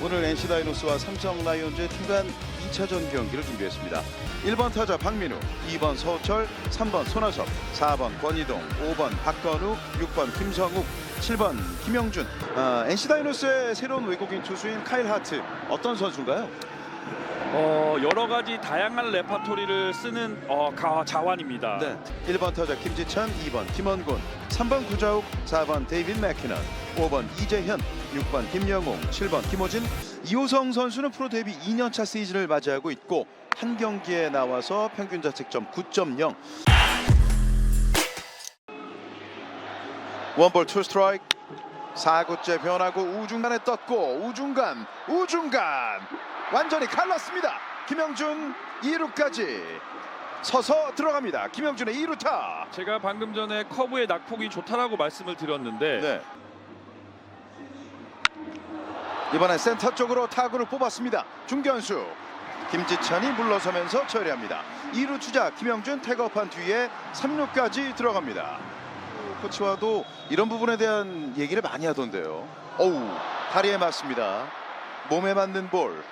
오늘 NC 다이노스와 삼성 라이온즈의 팀간 2차전 경기를 준비했습니다. 1번 타자 박민우, 2번 서철, 3번 손아섭, 4번 권희동, 5번 박건우, 6번 김성욱, 7번 김영준. 아, NC 다이노스의 새로운 외국인 투수인 카일 하트 어떤 선수인가요? 어, 여러 가지 다양한 레파토리를 쓰는 어, 가, 자완입니다. 네. 1번 타자 김지찬, 2번 김원곤, 3번 구자욱, 4번 데이빗 맥키넌, 5번 이재현, 6번 김영웅, 7번 김호진, 이호성 선수는 프로 데뷔 2년차 시즌을 맞이하고 있고 한 경기에 나와서 평균 자책점 9.0. 원볼 투 스트라이크. 4구째 변하고 우중간에 떴고 우중간 우중간 완전히 갈랐습니다. 김영준 2루까지 서서 들어갑니다. 김영준의 2루타. 제가 방금 전에 커브의 낙폭이 좋다라고 말씀을 드렸는데 네. 이번엔 센터 쪽으로 타구를 뽑았습니다. 중견수 김지찬이 물러서면서 처리합니다. 2루 주자 김영준 태그업한 뒤에 3루까지 들어갑니다. 코치와도 이런 부분에 대한 얘기를 많이 하던데요. 어우 다리에 맞습니다. 몸에 맞는 볼.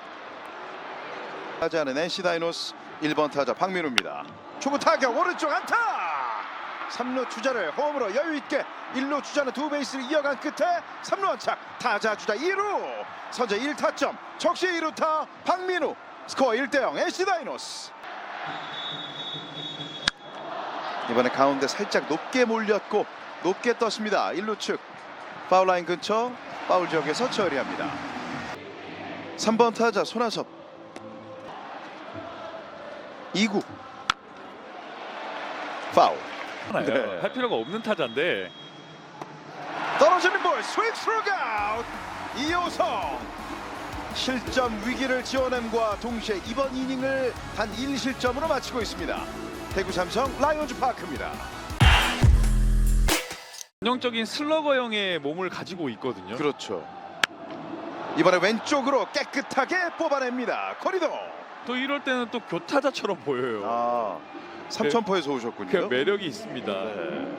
타자는 NC 다이노스 1번 타자 박민우입니다. 초구 타격 오른쪽 안타. 3루 주자를 홈으로 여유 있게 1루 주자는 두 베이스를 이어간 끝에 3루 안착 타자 주자 2루. 선제 1타점 적시 2루타 박민우. 스코어 1대0 NC 다이노스. 이번에 가운데 살짝 높게 몰렸고 높게 떴습니다. 1루 측. 파울 라인 근처 파울 지역에서 처리합니다. 3번 타자 손아섭. 2구. 파울? 네. 할 필요가 없는 타자인데. 떨어지는 볼 스윙 스트로크 아웃. 이호성. 실점 위기를 지어냄과 동시에 이번 이닝을 단 1실점으로 마치고 있습니다. 대구 삼성 라이온즈 파크입니다. 전형적인 슬러거형의 몸을 가지고 있거든요. 그렇죠. 이번에 왼쪽으로 깨끗하게 뽑아냅니다. 코리도 또 이럴 때는 또 교타자처럼 보여요. 아 삼천포에서 오셨군요 그 매력이 있습니다. 네.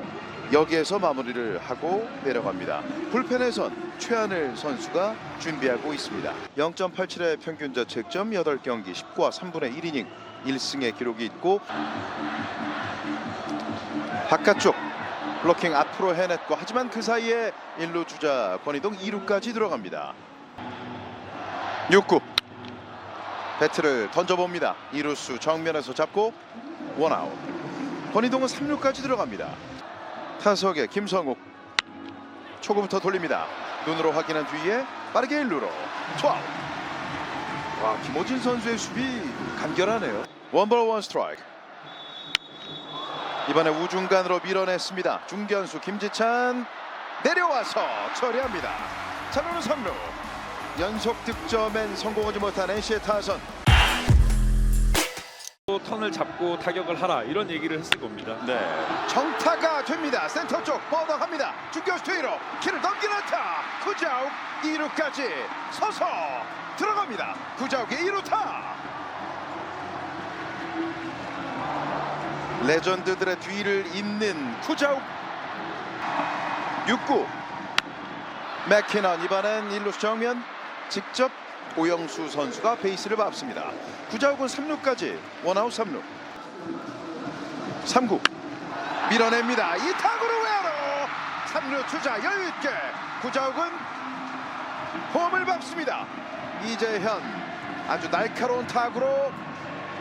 여기에서 마무리를 하고 내려갑니다. 불펜에선 최하늘 선수가 준비하고 있습니다. 0.87의 평균 자책점 8경기 10과 3분의 1이닝 1승의 기록이 있고 바깥쪽 블로킹 앞으로 해냈고 하지만 그 사이에 1루 주자 권희동 2루까지 들어갑니다. 6구 배트를 던져봅니다. 2루수 정면에서 잡고 원아웃 권희동은 3루까지 들어갑니다. 타석에 김성욱 초구부터 돌립니다. 눈으로 확인한 뒤에 빠르게 1루로 투아웃. 와 김호진 선수의 수비 간결하네요. 원볼 원 스트라이크. 이번에 우중간으로 밀어냈습니다. 중견수 김지찬 내려와서 처리합니다. 차로는 3루. 연속 득점엔 성공하지 못한 NC의 타선. 또 턴을 잡고 타격을 하라 이런 얘기를 했을 겁니다. 네. 정타가 됩니다. 센터 쪽 뻗어갑니다. 중견수 뒤로 키를 넘기는 타. 구자욱 2루까지 서서 들어갑니다. 구자욱의 2루타. 레전드들의 뒤를 잇는 구자욱 6구 맥키넌 이번엔 1루수 정면 직접 오영수 선수가 베이스를 밟습니다. 구자욱은 3루까지 원아웃 3루 3구 밀어냅니다. 이 타구를 외로 3루 주자 여유 있게 구자욱은 홈을 밟습니다. 이재현 아주 날카로운 타구로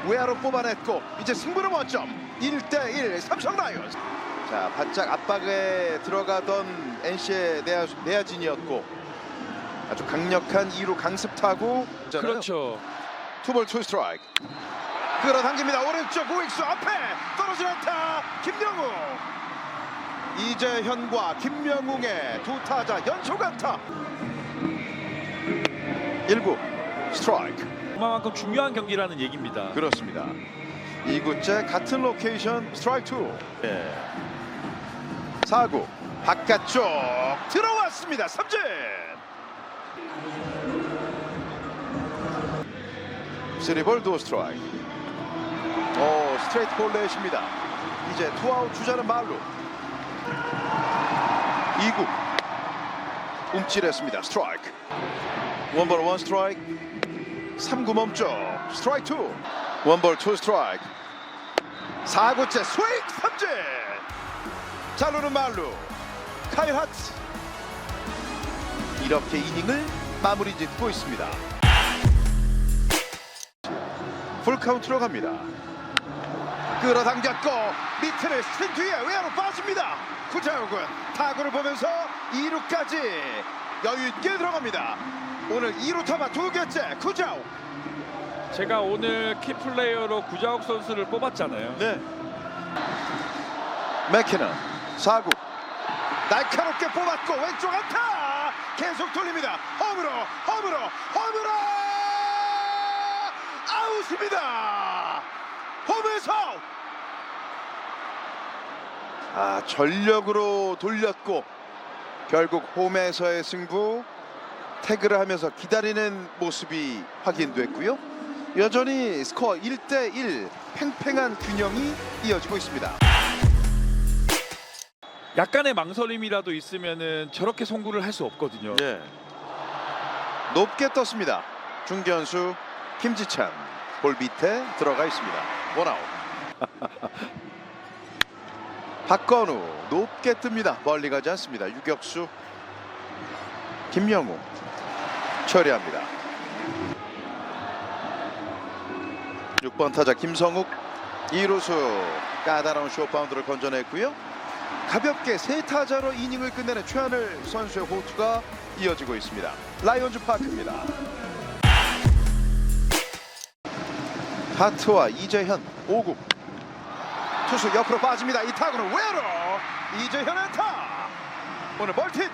외야로 뽑아냈고 이제 승부는 원점 1대1 삼성 라이온즈 자 바짝 압박에 들어가던 NC의 내야, 내야진이었고 아주 강력한 2루 강습 타구 그렇죠. 투볼 투 스트라이크. 끌어당깁니다. 오른쪽 우익수 앞에 떨어지는 타 김영웅 이재현과 김명웅의 두 타자 연속 안타. 1구 스트라이크. 그만큼 중요한 경기라는 얘기입니다. 그렇습니다. 2구째 같은 로케이션 스트라이크 2 예. 4구 바깥쪽 들어왔습니다. 삼진 쓰리볼 두어 스트라이크. 오 스트레이트 볼 넷입니다. 이제 투아웃 주자는 말루. 2구. 움찔했습니다. 스트라이크. 원볼 원 스트라이크 3구 멈춰. 스트라이크 2 원볼 투 스트라이크 4구째 스윙 삼진. 잘루는 말루. 카일 하츠. 이렇게 이닝을 마무리 짓고 있습니다 풀 카운트로 갑니다. 끌어당겼고 밑을 스핀 뒤에 외야로 빠집니다. 구자욱은 타구를 보면서 2루까지 여유 있게 들어갑니다. 오늘 2루 타마 두 개째 구자욱. 제가 오늘 키플레이어로 구자욱 선수를 뽑았잖아요. 네. 맥키는 4구. 날카롭게 뽑았고 왼쪽 안타! 계속 돌립니다. 홈으로 홈으로 홈으로 아웃입니다 홈에서 아 전력으로 돌렸고 결국 홈에서의 승부 태그를 하면서 기다리는 모습이 확인됐고요 여전히 스코어 1대1 팽팽한 균형이 이어지고 있습니다 약간의 망설임이라도 있으면은 저렇게 송구를 할 수 없거든요. 예. 높게 떴습니다. 중견수 김지찬 볼 밑에 들어가 있습니다. 원아웃. 박건우 높게 뜹니다. 멀리 가지 않습니다. 유격수 김영우 처리합니다. 6번 타자 김성욱 2루수 까다로운 쇼파운드를 건져냈고요. 가볍게 세 타자로 이닝을 끝내는 최하늘 선수의 호투가 이어지고 있습니다. 라이온즈 파크입니다. 하트와 이재현 5구. 투수 옆으로 빠집니다. 이 타구는 외로. 이재현의 타. 오늘 멀티트.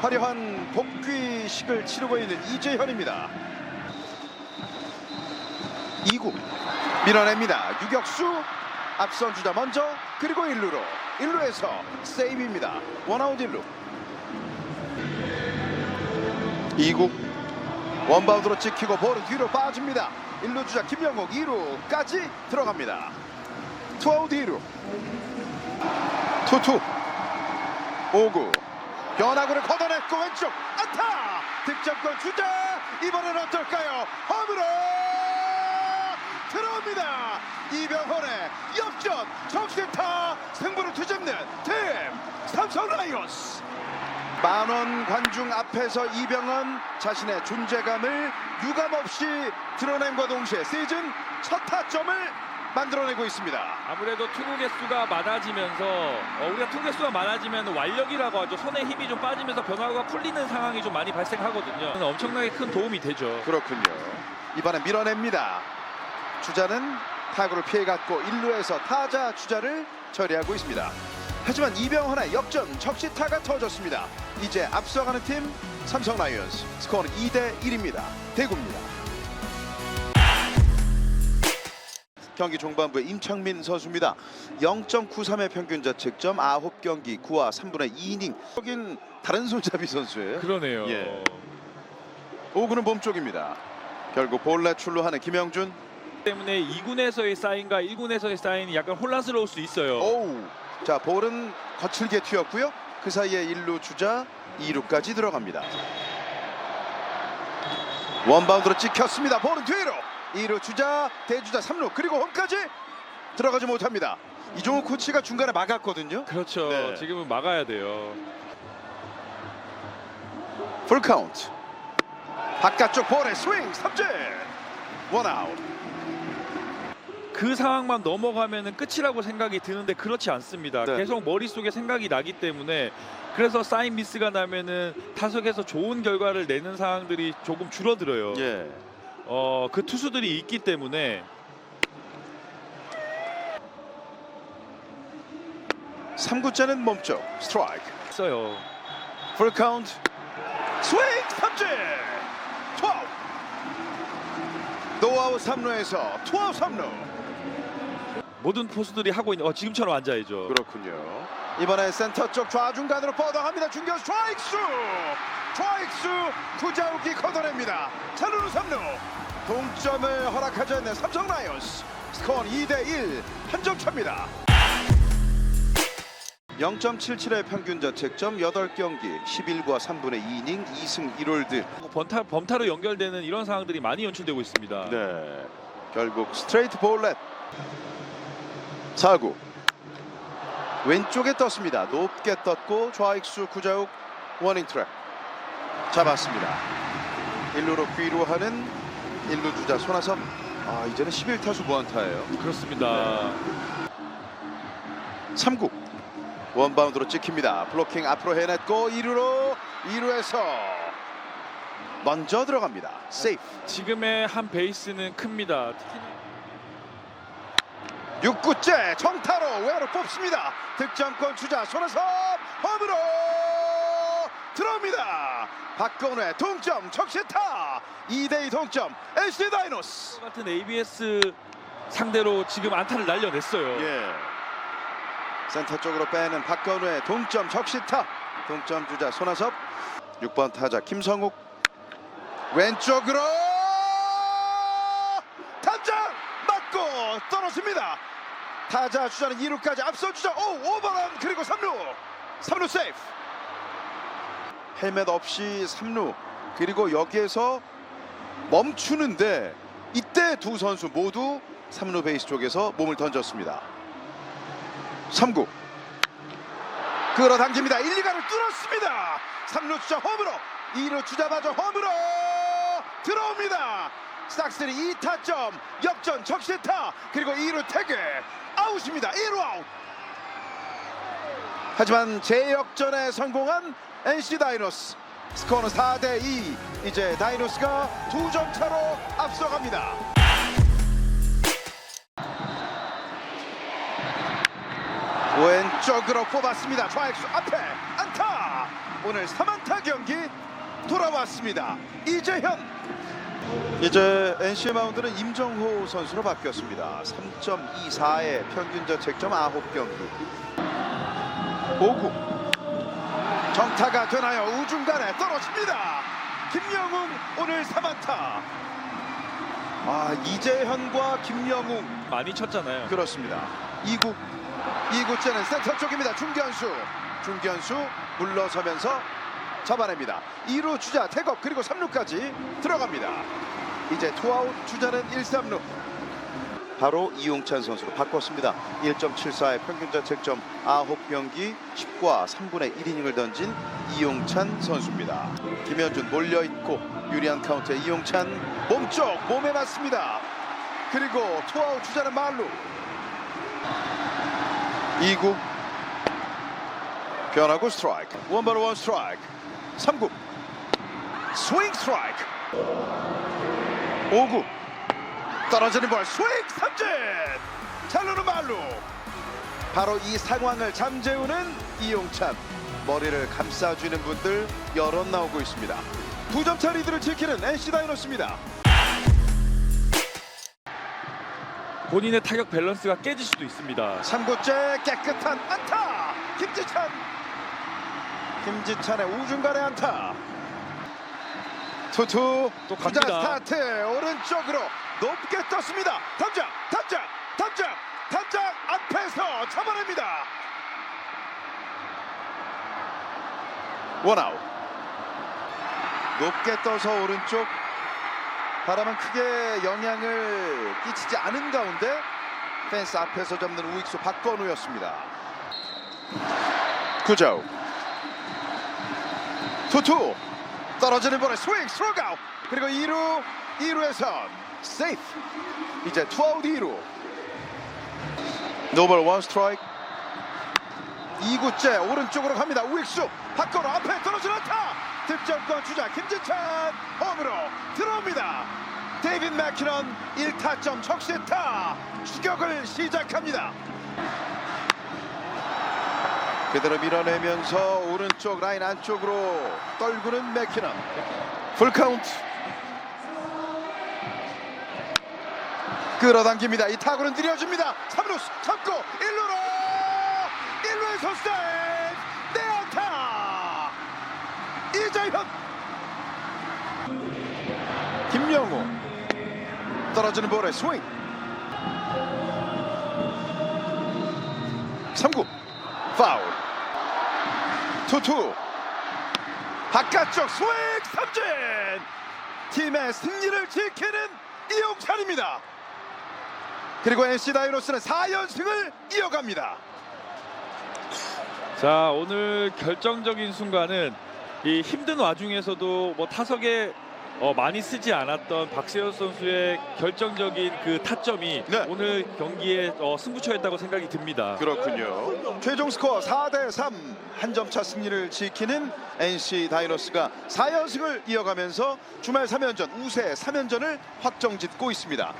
화려한 복귀식을 치르고 있는 이재현입니다. 2구. 밀어냅니다. 유격수. 앞선 주자 먼저 그리고 1루로. 1루에서 세이브입니다. 원아웃 1루. 2구 원바운드로 찍히고 볼은 뒤로 빠집니다. 1루 주자 김영욱 2루까지 들어갑니다. 투아웃 2루. 투투. 5구. 변화구를 걷어냈고 왼쪽 안타! 득점권 주자! 이번엔 어떨까요? 홈으로 들어옵니다. 이병헌의 역전! 적시타! 승부를 뒤집는 팀 삼성 라이온스 만원 관중 앞에서 이병헌 자신의 존재감을 유감없이 드러냄과 동시에 시즌 첫 타점을 만들어내고 있습니다 아무래도 투구 개수가 많아지면서 어, 우리가 투구 개수가 많아지면 완력이라고 하죠. 손에 힘이 좀 빠지면서 변화가 풀리는 상황이 좀 많이 발생하거든요. 엄청나게 큰 도움이 되죠. 그렇군요. 이번에 밀어냅니다. 주자는 타구를 피해갔고 1루에서 타자 주자를 처리하고 있습니다. 하지만 이병헌의 역전 적시타가 터졌습니다. 이제 앞서가는 팀 삼성 라이온스 스코어는 2대 1입니다. 대구입니다. 경기 종반부의 임창민 선수입니다. 0.93의 평균 자책점 9경기 9와 3분의 2이닝. 여긴 다른 손잡이 선수예요. 그러네요. 예. 5구는 몸 쪽입니다. 결국 볼넷 출루하는 김영준. 때문에 2군에서의 사인과 1군에서의 사인이 약간 혼란스러울 수 있어요. 오우. 자 볼은 거칠게 튀었고요. 그 사이에 1루 주자 2루까지 들어갑니다. 원바운드로 찍혔습니다. 볼은 뒤로. 2루 주자 대주자 3루 그리고 홈까지 들어가지 못합니다. 이종우 코치가 중간에 막았거든요. 그렇죠. 네. 지금은 막아야 돼요. 풀 카운트. 바깥쪽 볼에 스윙 삼진. 원아웃. 그 상황만 넘어가면은 끝이라고 생각이 드는데 그렇지 않습니다. 네. 계속 머릿속에 생각이 나기 때문에 그래서 사인 미스가 나면은 타석에서 좋은 결과를 내는 상황들이 조금 줄어들어요. 예. 어, 그 투수들이 있기 때문에 3구째는 몸쪽 스트라이크. 있어요. 풀 카운트 스윙 삼진 투아웃 노아웃 3루에서 투아웃 3루 모든 포수들이 하고 있는 어, 지금처럼 앉아야죠. 그렇군요. 이번에 센터 쪽 좌중간으로 뻗어갑니다. 중견 스트라이크수! 스트라이크수 구자욱이 걷어냅니다. 차루루 3루. 동점을 허락하지 않는 삼성 라이온스. 스코어 2대1 한 점 차입니다. 0.77의 평균 자책점 8경기. 11과 3분의 2이닝 2승 1홀드. 범타, 범타로 연결되는 이런 상황들이 많이 연출되고 있습니다. 네. 결국 스트레이트 볼렛 4구. 왼쪽에 떴습니다. 높게 떴고 좌익수 구자욱 워닝 트랙. 잡았습니다. 1루로 귀로 하는 1루 주자 손아섭. 아 이제는 11타수 무안타예요. 그렇습니다. 3구. 원바운드로 찍힙니다. 블로킹 앞으로 해냈고 2루로 2루에서 먼저 들어갑니다. 세이프. 지금의 한 베이스는 큽니다. 특히나 6구째 정타로 외야로 뽑습니다. 득점권 주자 손아섭 홈으로 들어옵니다. 박건우의 동점 적시타. 2대2 동점 NC 다이노스. 같은 ABS 상대로 지금 안타를 날려냈어요. 예. 센터 쪽으로 빼는 박건우의 동점 적시타. 동점 주자 손아섭. 6번 타자 김성욱. 왼쪽으로 떨어집니다. 타자 주자는 2루까지 앞서 주자. 오 오버런. 그리고 3루. 3루 세이프. 헬멧 없이 3루. 그리고 여기에서 멈추는데 이때 두 선수 모두 3루 베이스 쪽에서 몸을 던졌습니다. 3구. 끌어당깁니다. 1, 2가를 뚫었습니다. 3루 주자 홈으로. 2루 주자 마저 홈으로 들어옵니다 싹쓸이 2타점 역전 적시타 그리고 2루 태그 아웃입니다 1루 아웃 하지만 재역전에 성공한 NC 다이노스 스코어는 4대2 이제 다이노스가 두점 차로 앞서갑니다 왼쪽으로 뽑았습니다. 좌익수 앞에 안타. 오늘 3안타 경기 돌아왔습니다. 이재현. 이제 NC의 마운드는 임정호 선수로 바뀌었습니다. 3.24의 평균 자책점 9경기. 5구. 정타가 되나요? 우중간에 떨어집니다. 김영웅 오늘 3안타. 아 이재현과 김영웅 많이 쳤잖아요. 그렇습니다. 2구 2구째는 센터 쪽입니다. 중견수 중견수 물러서면서 잡아냅니다. 2루 주자 태업 그리고 3루까지 들어갑니다. 이제 투아웃 주자는 1, 3루 바로 이용찬 선수로 바꿨습니다. 1.74의 평균 자책점 9경기 10과 3분의 1이닝을 던진 이용찬 선수입니다. 김현준 몰려있고 유리한 카운트에 이용찬 몸쪽 몸에 맞습니다. 그리고 투아웃 주자는 말루 2구 변하고 스트라이크 원바로 원 스트라이크 3구. 스윙 스트라이크. 5구. 떨어지는 볼 스윙 삼진. 잘루는 말루. 바로 이 상황을 잠재우는 이용찬. 머리를 감싸주는 분들 여럿 나오고 있습니다. 두 점차 리드를 지키는 NC 다이노스입니다. 본인의 타격 밸런스가 깨질 수도 있습니다. 3구째 깨끗한 안타. 김지찬 김지찬의 우중간의 안타. 투투 또 갑니다. 스타트. 오른쪽으로 높게 떴습니다. 탐장 탐장 탐장 탐장 앞에서 잡아냅니다. 원아웃. 높게 떠서 오른쪽. 바람은 크게 영향을 끼치지 않은 가운데 펜스 앞에서 잡는 우익수 박건우였습니다. 구자우 투투. 떨어지는 볼에 스윙 스트로크아웃. 그리고 2루 2루에선 세이프. 이제 투아웃 2루. 노벌 원 스트라이크. 2구째 오른쪽으로 갑니다. 우익수. 박건우 앞에 떨어지는 안타. 득점권 주자 김지찬 홈으로 들어옵니다. 데이빗 맥키넌 1타점 적시타. 추격을 시작합니다 그대로 밀어내면서 오른쪽 라인 안쪽으로 떨구는 맥키넌 풀카운트. 끌어당깁니다. 이 타구는 느려집니다. 3루 잡고 1루로! 1루에서 스타일 내안타! 이재현! 김영호 떨어지는 볼에 스윙. 3구. 파울 투투. 바깥쪽 스윙 삼진. 팀의 승리를 지키는 이용찬입니다. 그리고 NC 다이노스는 4연승을 이어갑니다. 자 오늘 결정적인 순간은 이 힘든 와중에서도 뭐 타석에 어, 많이 쓰지 않았던 박세현 선수의 결정적인 그 타점이 네. 오늘 경기에 어, 승부처였다고 생각이 듭니다. 그렇군요 최종 스코어 4대 3 한 점 차 승리를 지키는 NC 다이노스가 4연승을 이어가면서 주말 3연전 우세 3연전을 확정짓고 있습니다